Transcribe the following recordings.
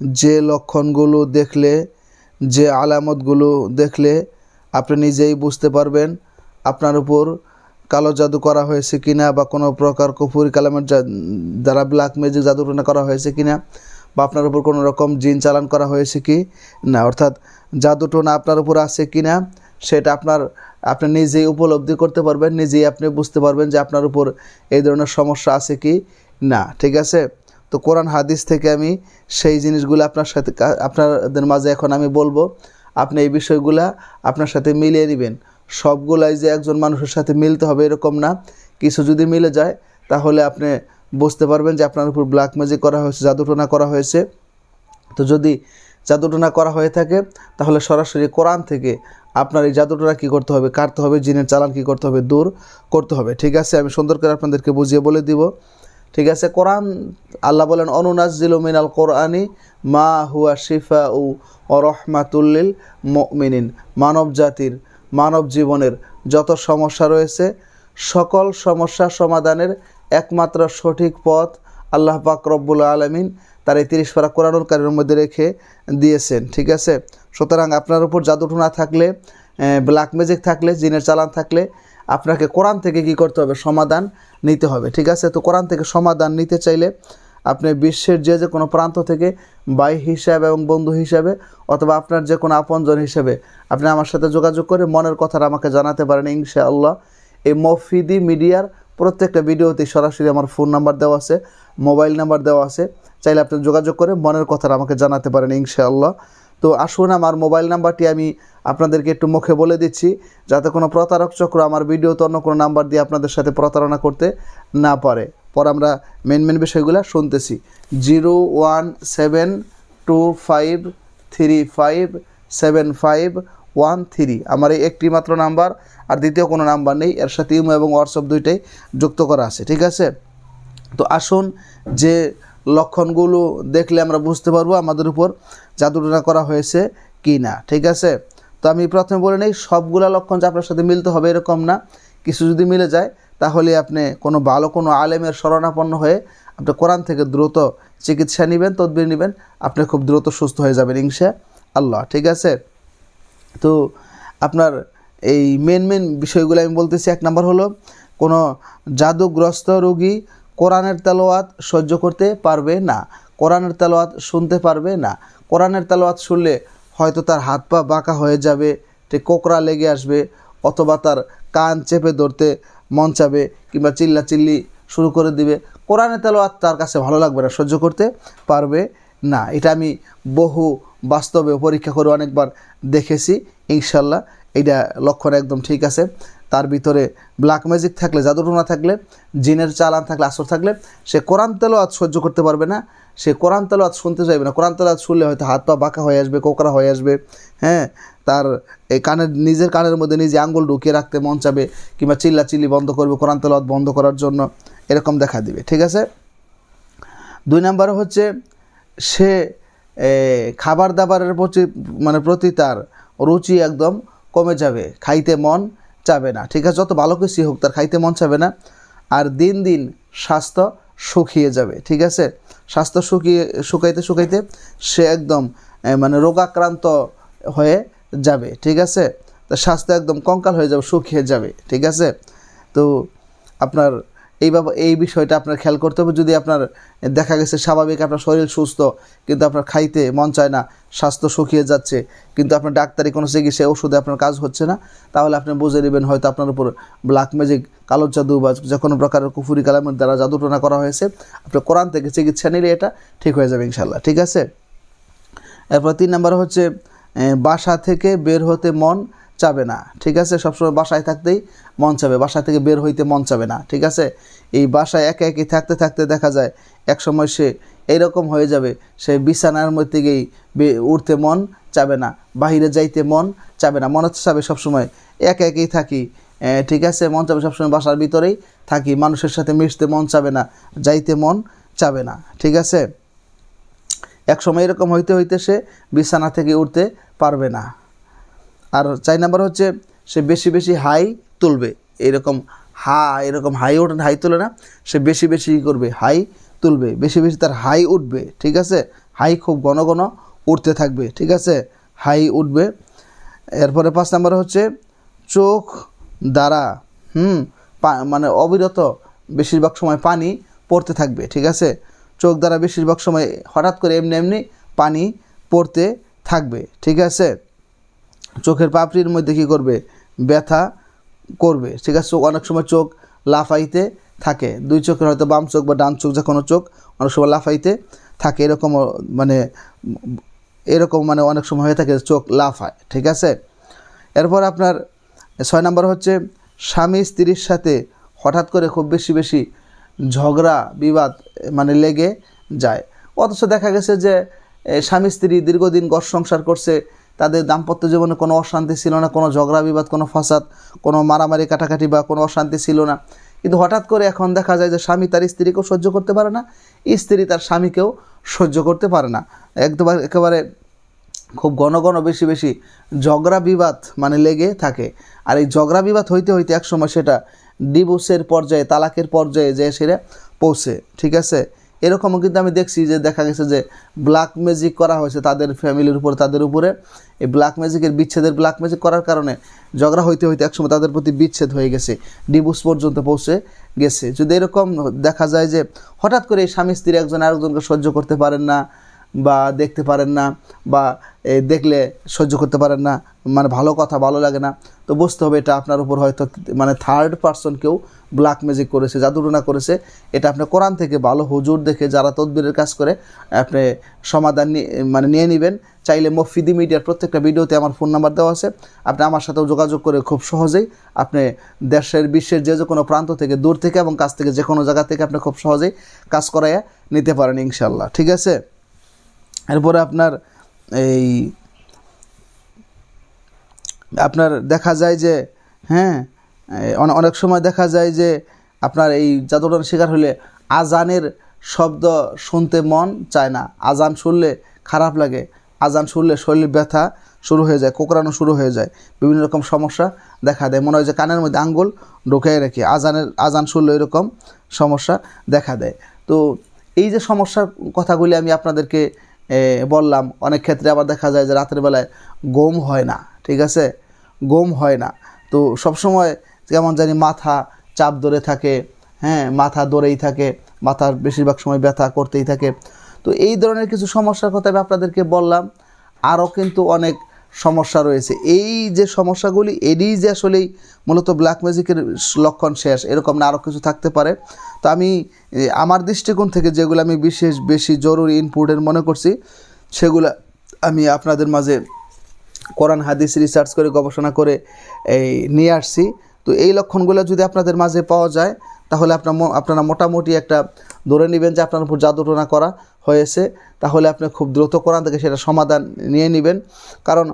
যে লক্ষণগুলো দেখলে, যে আলামতগুলো দেখলে আপনি নিজেই বুঝতে পারবেন আপনার উপর কালো জাদু করা হয়েছে কিনা বা কোনো প্রকার কুফুরি কালামের দ্বারা ব্ল্যাক ম্যাজিক জাদুটনা করা হয়েছে কিনা বা আপনার উপর কোনো রকম জিন চালান করা হয়েছে কি না। অর্থাৎ জাদুটোনা আপনার উপর আছে কি না সেটা আপনার, আপনি নিজেই উপলব্ধি করতে পারবেন, নিজেই আপনি বুঝতে পারবেন যে আপনার উপর এই ধরনের সমস্যা আছে কি না। ঠিক আছে? তো কোরআন হাদিস থেকে আমি সেই জিনিসগুলো আপনার সাথে আপনাদের মাঝে এখন আমি বলব। আপনি এই বিষয়গুলা আপনার সাথে মিলিয়ে নেবেন। সবগুলাই যে একজন মানুষের সাথে মিলতে হবে এরকম না। কিছু যদি মিলে যায়, তাহলে আপনি বুঝতে পারবেন যে আপনার উপর ব্ল্যাক ম্যাজিক করা হয়েছে, জাদুটোনা করা হয়েছে। তো যদি জাদুটোনা করা হয়ে থাকে, তাহলে সরাসরি কোরআন থেকে আপনার এই জাদুটোনা কী করতে হবে, কাটতে হবে, জিনের চালান কী করতে হবে, দূর করতে হবে। ঠিক আছে? আমি সুন্দর করে আপনাদেরকে বুঝিয়ে বলে দিব। ঠিক আছে? কোরআন আল্লাহ বলেন অনুনাজিল মিনাল কোরআনি মা হুয়া শিফা উ রহমাতুল্লিল মিনিন মানব জাতির, মানব জীবনের যত সমস্যা রয়েছে, সকল সমস্যা সমাধানের একমাত্র সঠিক পথ আল্লাহ পাক রব্বুল আলমিন তার এই তিরিশ পারা কোরআনুল কারিমের মধ্যে রেখে দিয়েছেন, ঠিক আছে? সুতরাং আপনার উপর জাদুটু না থাকলে ব্ল্যাক ম্যাজিক থাকলে, জিনের চালান থাকলে আপনাকে কোরআন থেকে কি করতে হবে? সমাধান নিতে হবে, ঠিক আছে? তো কোরআন থেকে সমাধান নিতে চাইলে আপনি বিশ্বের যে যে কোনো প্রান্ত থেকে ভাই হিসাবে এবং বন্ধু হিসাবে অথবা আপনার যে কোনো আপনজন হিসাবে আপনি আমার সাথে যোগাযোগ করে মনের কথাটা আমাকে জানাতে পারেন, ইনশাআল্লাহ। এই মফিদি মিডিয়ার প্রত্যেকটা ভিডিওতে সরাসরি আমার ফোন নাম্বার দেওয়া আছে, মোবাইল নাম্বার দেওয়া আছে। চাইলে আপনি যোগাযোগ করে মনের কথাটা আমাকে জানাতে পারেন, ইনশাআল্লাহ। তো আসুন, আমার মোবাইল নাম্বারটি আমি আপনাদেরকে একটু মুখে বলে দিচ্ছি, যাতে কোনো প্রতারক চক্র আমার ভিডিওতে অন্য কোনো নাম্বার দিয়ে আপনাদের সাথে প্রতারণা করতে না পারে। পর আমরা মেন মেন বিষয়গুলো শুনতেছি। Zero one seven two five three five seven five one three. আমার এই একটি মাত্র নাম্বার, আর দ্বিতীয় কোনো নাম্বার নেই। এর সাথে ইমো এবং হোয়াটসঅ্যাপ দুইটাই যুক্ত করা আছে, ঠিক আছে? তো আসুন যে লক্ষণগুলো দেখলে আমরা বুঝতে পারব আমাদের উপর জাদুটনা করা হয়েছে কি না ঠিক আছে? তো আমি প্রথমে বলে নিই, সবগুলা লক্ষণ যে আপনার সাথে মিলতে হবে এরকম না। কিছু যদি মিলে যায়, তাহলে আপনি কোনো ভালো কোনো আলেমের শরণাপন্ন হয়ে আপনি কোরআন থেকে দ্রুত চিকিৎসা নেবেন, তদবির নেবেন, আপনি খুব দ্রুত সুস্থ হয়ে যাবেন ইনশা আল্লাহ। ঠিক আছে? তো আপনার এই মেন মেন বিষয়গুলো আমি বলতেছি। এক নাম্বার হলো, কোনো জাদুগ্রস্ত রোগী কোরআনের তেলোয়াত সহ্য করতে পারবে না, কোরআনের তেলোয়াত শুনতে পারবে না। কোরআনের তেলোয়াত শুনলে হয়তো তার হাত পা বাঁকা হয়ে যাবে ঠিক কোকড়া লেগে আসবে, অথবা তার কান চেপে ধরতে মন চাবে কিংবা চিল্লা চিল্লি শুরু করে দিবে। কোরআনের তেলোয়াত তার কাছে ভালো লাগবে না, সহ্য করতে পারবে না। এটা আমি বহু বাস্তবে পরীক্ষা করে অনেকবার দেখেছি, ইনশাল্লাহ। এইটা লক্ষণ একদম ঠিক আছে। তার ভিতরে ব্ল্যাক ম্যাজিক থাকলে জাদুটনা থাকলে, জিনের চালান থাকলে, আসর থাকলে, সে কোরআন তেলোয়াত সহ্য করতে পারবে না। সে কোরআন তেলোয়াত শুনতে চাইবে না। কোরআন তেলোয়াত শুনলে হয়তো হাত পা বাঁকা হয়ে আসবে কোকরা হয়ে আসবে হ্যাঁ? তার এই কানের, নিজের কানের মধ্যে নিজে আঙ্গুল ঢুকিয়ে রাখতে মন চাবে কিংবা চিল্লা চিল্লি বন্ধ করবে কোরআন তেলোয়াত বন্ধ করার জন্য। এরকম দেখা দিবে, ঠিক আছে? দুই নম্বর হচ্ছে, সে খাবার দাবারের প্রতি মানে প্রতি তার রুচি একদম কমে যাবে, খাইতে মন চাবে না। ঠিক আছে, যত ভালো কিছুই হোক, তার খাইতে মন চাবে না। আর দিন দিন স্বাস্থ্য শুকিয়ে যাবে, ঠিক আছে? স্বাস্থ্য শুকিয়ে, শুকাইতে শুকাইতে সে একদম মানে রোগাক্রান্ত হয়ে যাবে, ঠিক আছে? তার স্বাস্থ্য একদম কঙ্কাল হয়ে যাবে, শুকিয়ে যাবে, ঠিক আছে? তো আপনার এই বাবা, এই বিষয়টা আপনার খেয়াল করতে হবে। যদি আপনার, দেখা গেছে স্বাভাবিক আপনার শরীর সুস্থ, কিন্তু আপনার খাইতে মন চায় না, স্বাস্থ্য শুকিয়ে যাচ্ছে, কিন্তু আপনার ডাক্তারি কোনো চিকিৎসা, ওষুধে আপনার কাজ হচ্ছে না, তাহলে আপনি বুঝে নেবেন হয়তো আপনার উপর ব্ল্যাক ম্যাজিক কালো জাদু বা যে কোনো প্রকারের কুফুরি কালামের দ্বারা জাদুটনা করা হয়েছে। আপনি কোরআন থেকে চিকিৎসা নিলে এটা ঠিক হয়ে যাবে ইনশাল্লাহ ঠিক আছে? এরপর তিন নম্বর হচ্ছে বাসা থেকে বের হতে মন চাবে না, ঠিক আছে? সবসময় বাসায় থাকতেই মন চাবে, বাসা থেকে বের হইতে মন চাবে না, ঠিক আছে? এই বাসায় একে একে থাকতে থাকতে দেখা যায় এক সময় সে এইরকম হয়ে যাবে, সে বিছানার মধ্যে গিয়েই উঠতে মন চাবে না, বাহিরে যাইতে মন চাবে না, মনে চাবে সবসময় একে একেই থাকি ঠিক আছে? মন চাবে সবসময় বাসার ভিতরেই থাকি, মানুষের সাথে মিশতে মন চাবে না, যাইতে মন চাবে না, ঠিক আছে? এক সময় এরকম হইতে হইতে সে বিছানা থেকে উঠতে পারবে না। আর চার নাম্বার হচ্ছে, সে বেশি বেশি হাই তুলবে। এরকম হা এরকম হাই ওঠে হাই তোলে না। সে বেশি বেশি করবে? হাই তুলবে। বেশি বেশি তার হাই উঠবে, ঠিক আছে? হাই খুব ঘন ঘন উঠতে থাকবে, ঠিক আছে? হাই উঠবে। এরপরে পাঁচ নাম্বার হচ্ছে চোখ দ্বারা, হুম মানে অবিরত বেশিরভাগ সময় পানি পড়তে থাকবে, ঠিক আছে? চোখ দ্বারা বেশিরভাগ সময় হঠাৎ করে এমনি এমনি পানি পড়তে থাকবে, ঠিক আছে? চোখের পাপড়ির মধ্যে কী করবে? ব্যথা করবে, ঠিক আছে? চোখ, অনেক সময় চোখ লাফাইতে থাকে। দুই চোখের হয়তো বাম চোখ বা ডান চোখ যে কোনো চোখ অনেক সময় লাফাইতে থাকে। এরকম মানে এরকম মানে অনেক সময় হয়ে থাকে চোখ লাফায়, ঠিক আছে? এরপর আপনার ছয় নম্বর হচ্ছে, স্বামী স্ত্রীর সাথে হঠাৎ করে খুব বেশি বেশি ঝগড়া, বিবাদ মানে লেগে যায়। অথচ দেখা গেছে যে স্বামী স্ত্রী দীর্ঘদিন ঘর সংসার করছে তাদের দাম্পত্য জীবনে কোনো অশান্তি ছিল না, কোনো ঝগড়া বিবাদ, কোনো ফাসাদ, কোনো মারামারি, কাটাকাটি বা কোনো অশান্তি ছিল না। কিন্তু হঠাৎ করে এখন দেখা যায় যে স্বামী তার স্ত্রীকেও সহ্য করতে পারে না, স্ত্রী তার স্বামীকেও সহ্য করতে পারে না। একদম একেবারে খুব ঘন ঘন বেশি বেশি ঝগড়া বিবাদ মানে লেগে থাকে। আর এই ঝগড়া বিবাদ হইতে হইতে একসময় সেটা ডিভোর্সের পর্যায়ে, তালাকের পর্যায়ে যে সেটা পৌঁছে, ঠিক আছে? এরকমও কিন্তু আমি দেখছি যে দেখা গেছে যে ব্ল্যাক ম্যাজিক করা হয়েছে তাদের ফ্যামিলির উপর, তাদের উপরে। এই ব্ল্যাক ম্যাজিকের বিচ্ছেদের ব্ল্যাক ম্যাজিক করার কারণে ঝগড়া হইতে হইতে একসময় তাদের প্রতি বিচ্ছেদ হয়ে গেছে ডিভোর্স পর্যন্ত পৌঁছে গেছে। যদি এরকম দেখা যায় যে হঠাৎ করে স্বামী স্ত্রী একজন আরেকজনকে সহ্য করতে পারেন না বা দেখতে পারেন না বা দেখলে সহ্য করতে পারেন না মানে ভালো কথা, ভালো লাগে না, তো বুঝতে হবে এটা আপনার উপর হয়তো মানে থার্ড পার্সন কেউ ব্ল্যাক ম্যাজিক করেছে জাদুটনা করেছে। এটা আপনি কোরআন থেকে ভালো হুজুর দেখে যারা তদবিরের কাজ করে, আপনি সমাধান মানে নিয়ে নেবেন। চাইলে মফিদি মিডিয়ার প্রত্যেকটা ভিডিওতে আমার ফোন নাম্বার দেওয়া আছে। আপনি আমার সাথেও যোগাযোগ করে খুব সহজেই আপনি দেশের, বিশ্বের যে যে কোনো প্রান্ত থেকে দূর থেকে এবং কাছ থেকে যে কোনো জায়গা থেকে আপনি খুব সহজেই কাজ করাইয়া নিতে পারেন ইনশাল্লাহ ঠিক আছে? এরপরে আপনার এই আপনার দেখা যায় যে হ্যাঁ অনেক সময় দেখা যায় যে আপনার এই জাদুটার শিকার হলে আজানের শব্দ শুনতে মন চায় না। আজান শুনলে খারাপ লাগে। আজান শুনলে শরীর ব্যথা শুরু হয়ে যায়, কোকড়ানো শুরু হয়ে যায়। বিভিন্ন রকম সমস্যা দেখা দেয়। মনে হয় যে কানের মধ্যে আঙ্গুল ঢুকিয়ে রাখি আজানের, আজান শুনলে এরকম সমস্যা দেখা দেয়। তো এই যে সমস্যার কথাগুলি আমি আপনাদেরকে বললাম, অনেক ক্ষেত্রে আবার দেখা যায় যে রাতের বেলায় গম হয় না, ঠিক আছে? গম হয় না। তো সবসময় কেমন জানি মাথা চাপ ধরে থাকে হ্যাঁ মাথা ধরেই থাকে, মাথার বেশিরভাগ সময় ব্যথা করতেই থাকে। তো এই ধরনের কিছু সমস্যার কথা আমি আপনাদেরকে বললাম। আরও কিন্তু অনেক সমস্যা রয়েছে। এই যে সমস্যাগুলি, এরই যে আসলেই মূলত ব্ল্যাক ম্যাজিকের লক্ষণ শেষ, এরকম না আরও কিছু থাকতে পারে। তো আমি আমার দৃষ্টিকোণ থেকে যেগুলো আমি বিশেষ বেশি জরুরি ইনপুটের মনে করছি, সেগুলো আমি আপনাদের মাঝে কোরআন, হাদিস রিসার্চ করে, গবেষণা করে, এই, নিয়ে আসছি। তো এই লক্ষণগুলো যদি আপনাদের মাঝে পাওয়া যায় তাহলে আপনার আপনারা মোটামুটি একটা ধরে নেবেন যে আপনার উপর জাদুটনা করা হয়েছে। তাহলে আপনি খুব দ্রুত কোরআন থেকে সেটা সমাধান নিয়ে নেবেন। কারণ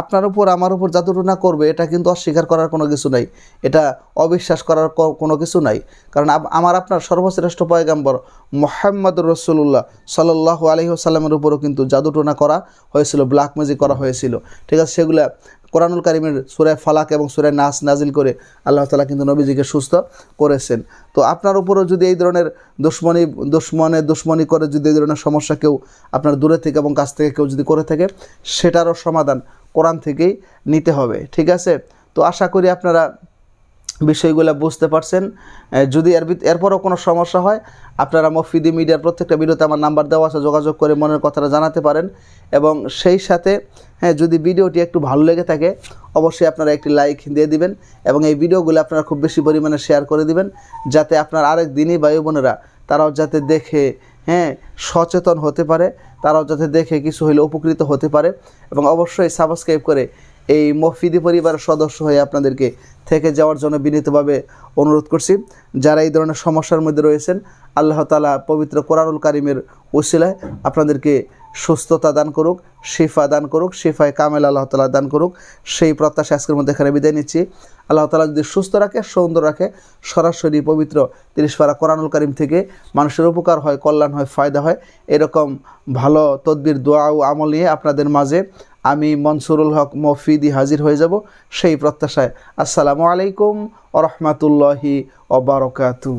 আপনার উপর, আমার উপর জাদুটনা করবে, এটা কিন্তু অস্বীকার করার কোনো কিছু নাই। এটা অবিশ্বাস করার কোনো কিছু নাই। কারণ আমার আপনার সর্বশ্রেষ্ঠ পয়গাম্বর মোহাম্মদ রসুল্লাহ সাল্লাহ আলহিহাসাল্লামের উপরও কিন্তু জাদুটনা করা হয়েছিল ব্ল্যাক ম্যাজিক করা হয়েছিল। ঠিক আছে, সেগুলা কোরআনুল কারিমের সুরায় ফালাক এবং সুরায় নাস নাজিল করে আল্লাহ তালা কিন্তু নবীজিকে সুস্থ করেছেন। তো আপনার উপরও যদি এই ধরনের দুশ্মনী, দুশ্মনে দুশ্মনী করে যদি এই ধরনের সমস্যা কেউ আপনার দূরে থেকে এবং কাছ থেকে কেউ যদি করে থাকে, সেটারও সমাধান কোরআন থেকেই নিতে হবে। ঠিক আছে? তো আশা করি আপনারা বিষয়গুলো বুঝতে পারছেন। যদি এর এরপরও কোনো সমস্যা হয়, আপনারা মফিদি মিডিয়ার প্রত্যেকটা ভিডিওতে আমার নাম্বার দেওয়া আছে, যোগাযোগ করে মনের কথাটা জানাতে পারেন। এবং সেই সাথে হ্যাঁ যদি ভিডিওটি একটু ভালো লেগে থাকে, অবশ্যই আপনারা একটি লাইক দিয়ে দিবেন এবং এই ভিডিওগুলো আপনারা খুব বেশি পরিমাণে শেয়ার করে দিবেন, যাতে আপনার আরেক দিনই ভাই বোনেরা, তারাও যাতে দেখে হ্যাঁ সচেতন হতে পারে, তারাও যাতে দেখে কিছু হইলে উপকৃত হতে পারে। এবং অবশ্যই সাবস্ক্রাইব করে এই মফিদি পরিবারের সদস্য হয়ে আপনাদেরকে থেকে যাওয়ার জন্য বিনীতভাবে অনুরোধ করছি। যারা এই ধরনের সমস্যার মধ্যে রয়েছেন, আল্লাহ তালা পবিত্র কোরআনুল কারিমের ওসিলায় আপনাদেরকে সুস্থতা দান করুক, শিফা দান করুক, শিফায় কামেল আল্লাহ তালা দান করুক। সেই প্রত্যাশা আজকের মধ্যে এখানে বিদায় নিচ্ছি। আল্লাহ তালা যদি সুস্থ রাখে, সুন্দর রাখে, সরাসরি পবিত্র তিরিশ পারা কোরআনুল কারিম থেকে মানুষের উপকার হয়, কল্যাণ হয়, ফায়দা হয়, এরকম ভালো তদবির, দোয়া ও আমল নিয়ে আপনাদের মাঝে আমি মনসুরুল হক মফিদি হাজির হয়ে যাব সেই প্রত্যাশায়। আসসালামু আলাইকুম ও রহমাতুল্লাহি ওবরকাতু